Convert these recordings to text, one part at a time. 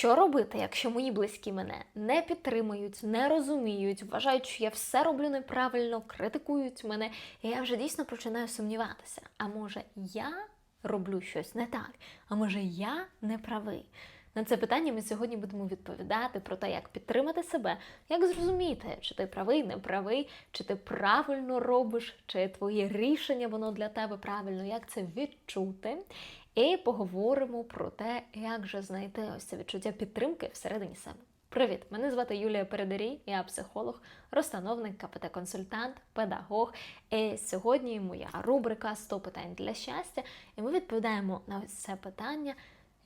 Що робити, якщо мої близькі мене не підтримують, не розуміють, вважають, що я все роблю неправильно, критикують мене, і я вже дійсно починаю сумніватися. А може я роблю щось не так? А може я не правий? На це питання ми сьогодні будемо відповідати про те, як підтримати себе, як зрозуміти, чи ти правий, не правий, чи ти правильно робиш, чи твоє рішення воно для тебе правильно, як це відчути. І поговоримо про те, як же знайти ось це відчуття підтримки всередині себе. Привіт! Мене звати Юлія Передарій, я психолог, розстановник, КПТ-консультант, педагог. І сьогодні моя рубрика «100 питань для щастя. І ми відповідаємо на ось це питання,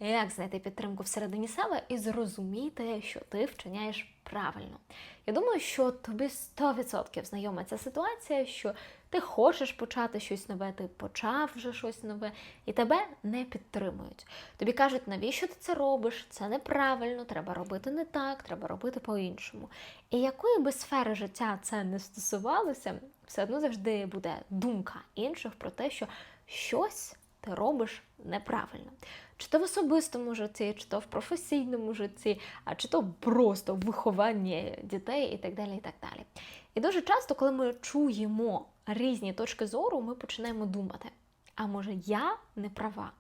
як знайти підтримку всередині себе і зрозуміти, що ти вчиняєш правильно. Я думаю, що тобі 100% знайома ця ситуація, що ти хочеш почати щось нове, ти почав вже щось нове, і тебе не підтримують. Тобі кажуть, навіщо ти це робиш? Це неправильно, треба робити не так, треба робити по-іншому. І якої би сфери життя це не стосувалося, все одно завжди буде думка інших про те, що щось ти робиш неправильно. Чи то в особистому житті, чи то в професійному житті, а чи то просто в вихованні дітей і так далі. І так далі. І дуже часто, коли ми чуємо різні точки зору, ми починаємо думати: а може я не права?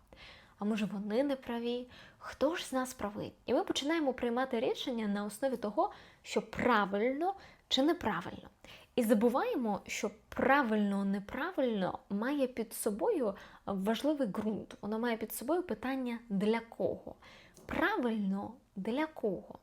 А може вони не праві? Хто ж з нас правий? І ми починаємо приймати рішення на основі того, що правильно чи неправильно. І забуваємо, що правильно, неправильно має під собою важливий ґрунт. Воно має під собою питання для кого. Правильно для кого?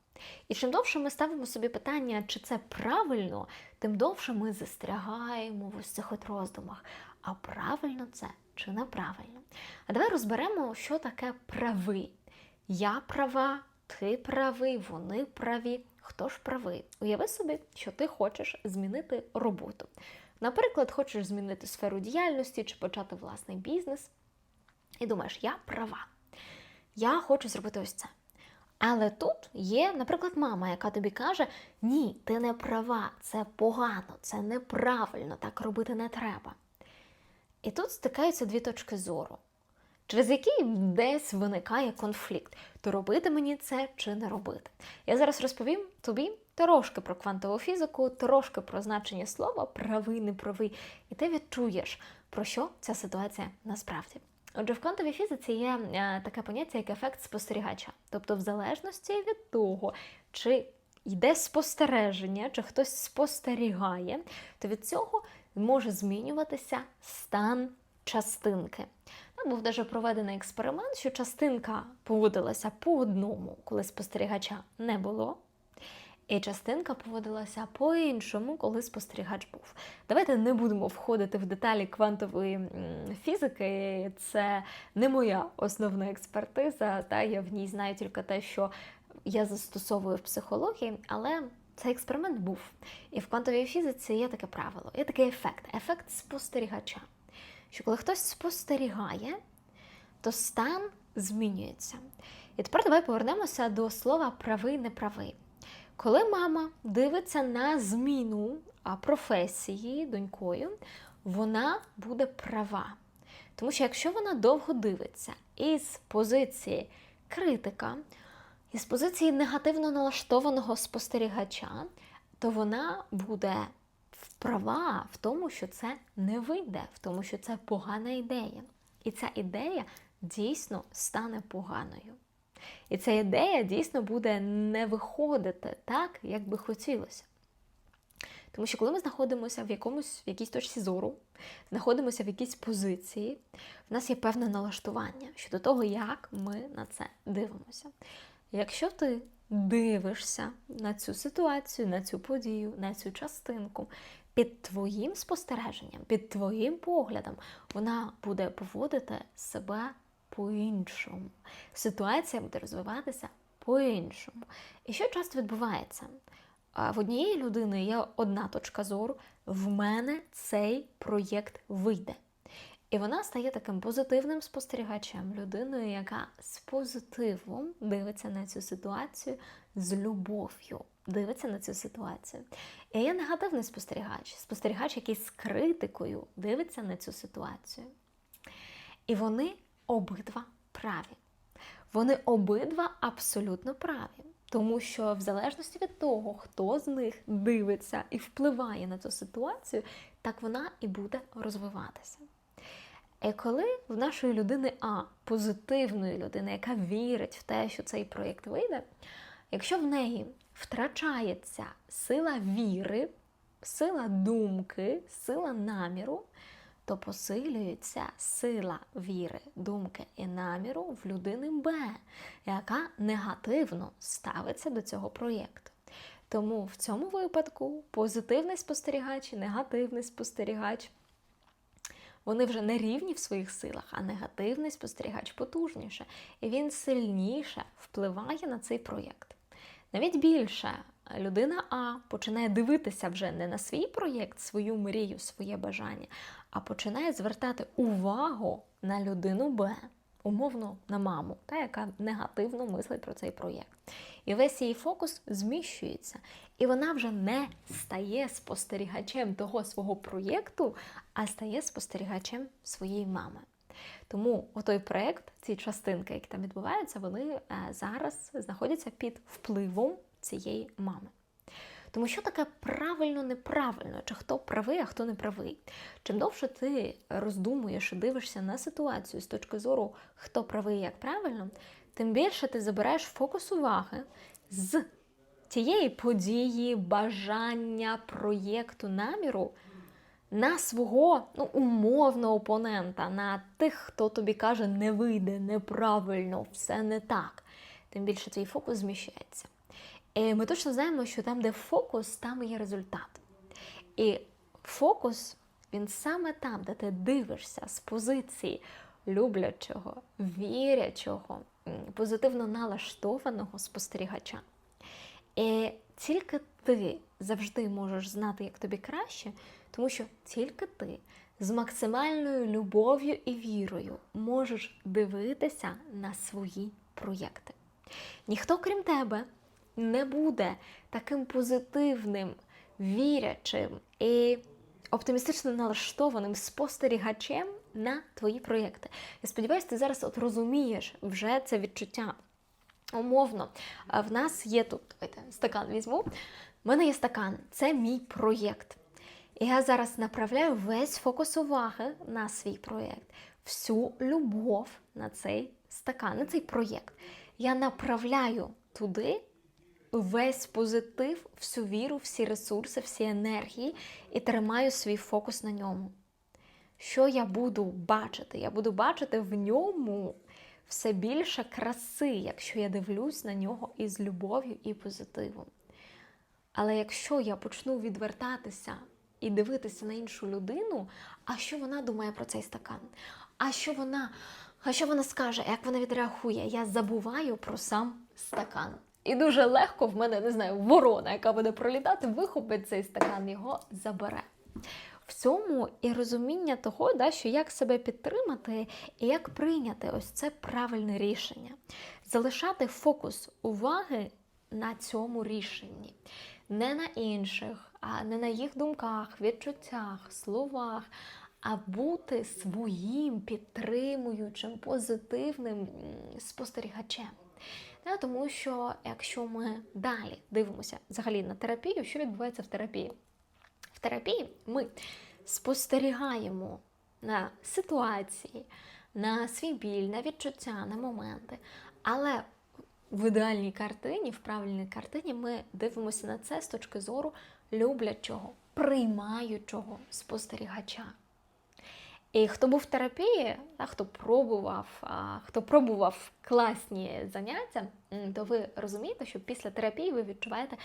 І чим довше ми ставимо собі питання, чи це правильно, тим довше ми застрягаємо в ось цих от роздумах. А правильно це чи неправильно? А давай розберемо, що таке правий. Я права, ти правий, вони праві. Хто ж правий? Уяви собі, що ти хочеш змінити роботу. Наприклад, хочеш змінити сферу діяльності чи почати власний бізнес. І думаєш, я права. Я хочу зробити ось це. Але тут є, наприклад, мама, яка тобі каже: Ні, ти не права, це погано, це неправильно, так робити не треба. І тут стикаються дві точки зору, через які десь виникає конфлікт: то робити мені це чи не робити. Я зараз розповім тобі трошки про квантову фізику, трошки про значення слова правий, неправий, і ти відчуєш, про що ця ситуація насправді. Отже, в квантовій фізиці є е, таке поняття, як ефект спостерігача. Тобто, в залежності від того, чи йде спостереження, чи хтось спостерігає, то від цього може змінюватися стан частинки. Там був даже проведений експеримент, що частинка поводилася по одному, коли спостерігача не було. І частинка поводилася по-іншому, коли спостерігач був. Давайте не будемо входити в деталі квантової фізики. Це не моя основна експертиза, та я в ній знаю тільки те, що я застосовую в психології, але цей експеримент був. І в квантовій фізиці є таке правило, є такий ефект ефект спостерігача. Що коли хтось спостерігає, то стан змінюється. І тепер давай повернемося до слова правий, неправий. Коли мама дивиться на зміну професії донькою, вона буде права. Тому що якщо вона довго дивиться із позиції критика, із позиції негативно налаштованого спостерігача, то вона буде права в тому, що це не вийде, в тому, що це погана ідея. І ця ідея дійсно стане поганою. І ця ідея дійсно буде не виходити так, як би хотілося. Тому що коли ми знаходимося в якомусь в якійсь точці зору, знаходимося в якійсь позиції, в нас є певне налаштування щодо того, як ми на це дивимося. Якщо ти дивишся на цю ситуацію, на цю подію, на цю частинку, під твоїм спостереженням, під твоїм поглядом, вона буде поводити себе по-іншому. Ситуація буде розвиватися по-іншому. І що часто відбувається? В однієї людини є одна точка зору, в мене цей проєкт вийде. І вона стає таким позитивним спостерігачем, людиною, яка з позитивом дивиться на цю ситуацію, з любов'ю дивиться на цю ситуацію. І є негативний спостерігач, спостерігач, який з критикою дивиться на цю ситуацію. І вони обидва праві. Вони обидва абсолютно праві. Тому що в залежності від того, хто з них дивиться і впливає на цю ситуацію, так вона і буде розвиватися. І коли в нашої людини А, позитивної людини, яка вірить в те, що цей проєкт вийде, якщо в неї втрачається сила віри, сила думки, сила наміру, то посилюється сила віри, думки і наміру в людини Б, яка негативно ставиться до цього проєкту. Тому в цьому випадку позитивний спостерігач і негативний спостерігач. Вони вже не рівні в своїх силах, а негативний спостерігач потужніше, і він сильніше впливає на цей проєкт. Навіть більше. Людина А починає дивитися вже не на свій проєкт, свою мрію, своє бажання, а починає звертати увагу на людину Б, умовно на маму, та яка негативно мислить про цей проєкт. І весь її фокус зміщується, і вона вже не стає спостерігачем того свого проєкту, а стає спостерігачем своєї мами. Тому отой проєкт, ці частинки, які там відбуваються, вони е, зараз знаходяться під впливом цієї мами. Тому що таке правильно-неправильно, чи хто правий, а хто не правий. Чим довше ти роздумуєш і дивишся на ситуацію з точки зору, хто правий, як правильно, тим більше ти забираєш фокус уваги з тієї події, бажання, проєкту, наміру на свого ну, умовного опонента, на тих, хто тобі каже, не вийде, неправильно, все не так. Тим більше твій фокус зміщається. І ми точно знаємо, що там, де фокус, там є результат. І фокус, він саме там, де ти дивишся з позиції люблячого, вірячого, позитивно налаштованого спостерігача. І тільки ти завжди можеш знати, як тобі краще, тому що тільки ти з максимальною любов'ю і вірою можеш дивитися на свої проєкти. Ніхто, крім тебе, не буде таким позитивним, вірячим і оптимістично налаштованим спостерігачем на твої проєкти. Я сподіваюся, ти зараз от розумієш вже це відчуття. Умовно, в нас є тут давайте, стакан візьму. У мене є стакан, це мій проєкт. І я зараз направляю весь фокус уваги на свій проєкт, всю любов на цей стакан, на цей проєкт. Я направляю туди весь позитив, всю віру, всі ресурси, всі енергії і тримаю свій фокус на ньому. Що я буду бачити? Я буду бачити в ньому все більше краси, якщо я дивлюсь на нього із любов'ю і позитивом. Але якщо я почну відвертатися і дивитися на іншу людину, а що вона думає про цей стакан? А що вона, а що вона скаже, як вона відреагує? Я забуваю про сам стакан. І дуже легко в мене, не знаю, ворона, яка буде пролітати, вихопить цей стакан, його забере. В цьому і розуміння того, да, що як себе підтримати і як прийняти ось це правильне рішення. Залишати фокус уваги на цьому рішенні, не на інших, а не на їх думках, відчуттях, словах, а бути своїм підтримуючим, позитивним спостерігачем. Да, тому що якщо ми далі дивимося взагалі на терапію, що відбувається в терапії? В терапії ми спостерігаємо на ситуації, на свій біль, на відчуття, на моменти. Але в ідеальній картині, в правильній картині, ми дивимося на це з точки зору люблячого, приймаючого спостерігача. І хто був в терапії, а хто пробував, хто пробував класні заняття, то ви розумієте, що після терапії ви відчуваєте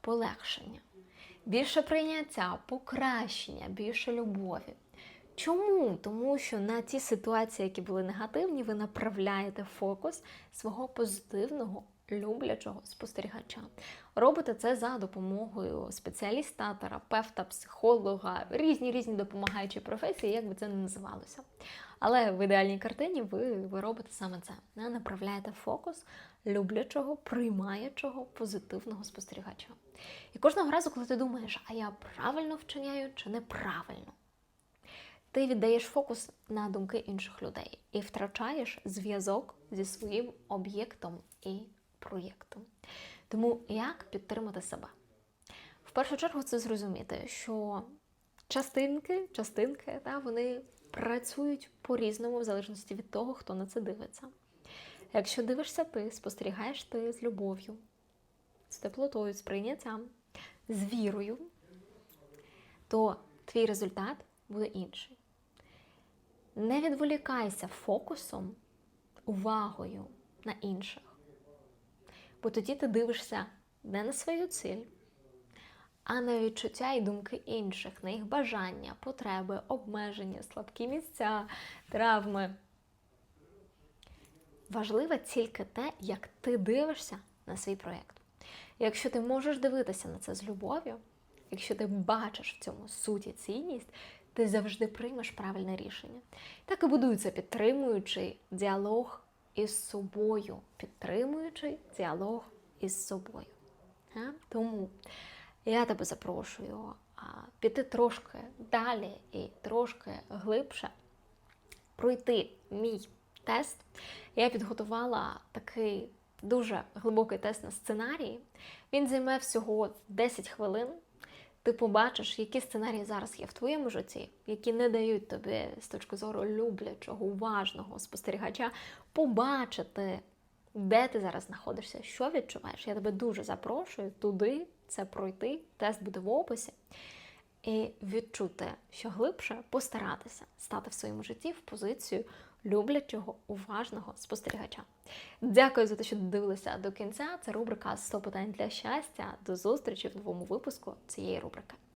полегшення, більше прийняття, покращення, більше любові. Чому? Тому що на ті ситуації, які були негативні, ви направляєте фокус свого позитивного, люблячого спостерігача. Робите це за допомогою спеціаліста, терапевта, психолога, різні різні допомагаючі професії, як би це не називалося. Але в ідеальній картині ви, ви робите саме це. Направляєте фокус люблячого, приймаючого, позитивного спостерігача. І кожного разу, коли ти думаєш, а я правильно вчиняю чи неправильно, ти віддаєш фокус на думки інших людей і втрачаєш зв'язок зі своїм об'єктом і проєкту. Тому як підтримати себе? В першу чергу це зрозуміти, що частинки, частинки, та, вони працюють по-різному, в залежності від того, хто на це дивиться. Якщо дивишся ти, спостерігаєш ти з любов'ю, з теплотою, з прийняттям, з вірою, то твій результат буде інший. Не відволікайся фокусом, увагою на інших. Бо тоді ти дивишся не на свою ціль, а на відчуття і думки інших, на їх бажання, потреби, обмеження, слабкі місця, травми. Важливе тільки те, як ти дивишся на свій проєкт. Якщо ти можеш дивитися на це з любов'ю, якщо ти бачиш в цьому суть і цінність, ти завжди приймеш правильне рішення. Так і будується підтримуючий діалог із собою, підтримуючий діалог із собою. Тому я тебе запрошую піти трошки далі і трошки глибше, пройти мій тест. Я підготувала такий дуже глибокий тест на сценарії. Він займе всього 10 хвилин. Ти побачиш, які сценарії зараз є в твоєму житті, які не дають тобі з точки зору люблячого, уважного спостерігача побачити, де ти зараз знаходишся, що відчуваєш. Я тебе дуже запрошую туди це пройти. Тест буде в описі. І відчути, що глибше постаратися стати в своєму житті в позицію люблячого, уважного спостерігача. Дякую за те, що дивилися до кінця. Це рубрика «100 питань для щастя. До зустрічі в новому випуску цієї рубрики.